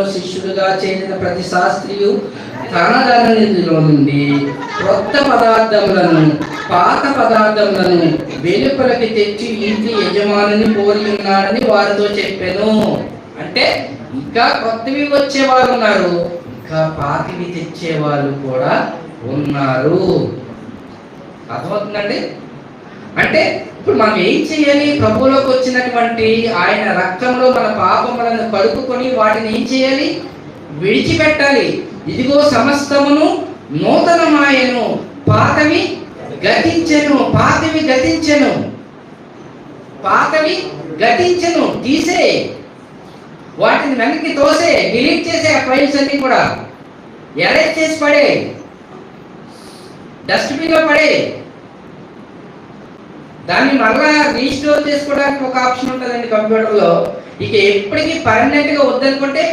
బోధలో శిష్యుడుగా చేరిన ప్రతి శాస్త్రియు తన ధననిధిలో నుండి క్రొత్త పదార్థములను పాత పదార్థములను వెలుపలకి తెచ్చి ఇంటి యజమానిని పోలి ఉన్నాడని వారితో చెప్పాను. అంటే ఇంకా కొత్తవి వచ్చేవారు ఉన్నారు ఇంకా పాతవి తెచ్చే వాళ్ళు కూడా ఉన్నారు. అర్థమవుతుందండి? అంటే ఇప్పుడు మనం ఏం చేయాలి ప్రభువులోకి వచ్చినటువంటి ఆయన రక్తంలో మన పాపములను కడుపుకొని వాటిని ఏం చేయాలి? విడిచిపెట్టాలి. ఇదిగో సమస్తమును నూతనమాయను పాతవి గతించను పాతవి గతించను. పాతవి గతించను తీసే. వాటిని వెనక్కి తోసే డిలీట్ చేసే ఆ ఫైల్స్ అన్ని కూడా. ఎరేజ్ చేసి పడే. డస్ట్బిన్లో పడే. దాన్ని మళ్ళా రీస్టోర్ చేసుకోవడానికి ఒక ఆప్షన్ ఉంటుందండి కంప్యూటర్లో ఇక ఎప్పటికీ పర్మనెంట్గా వద్దనుకుంటే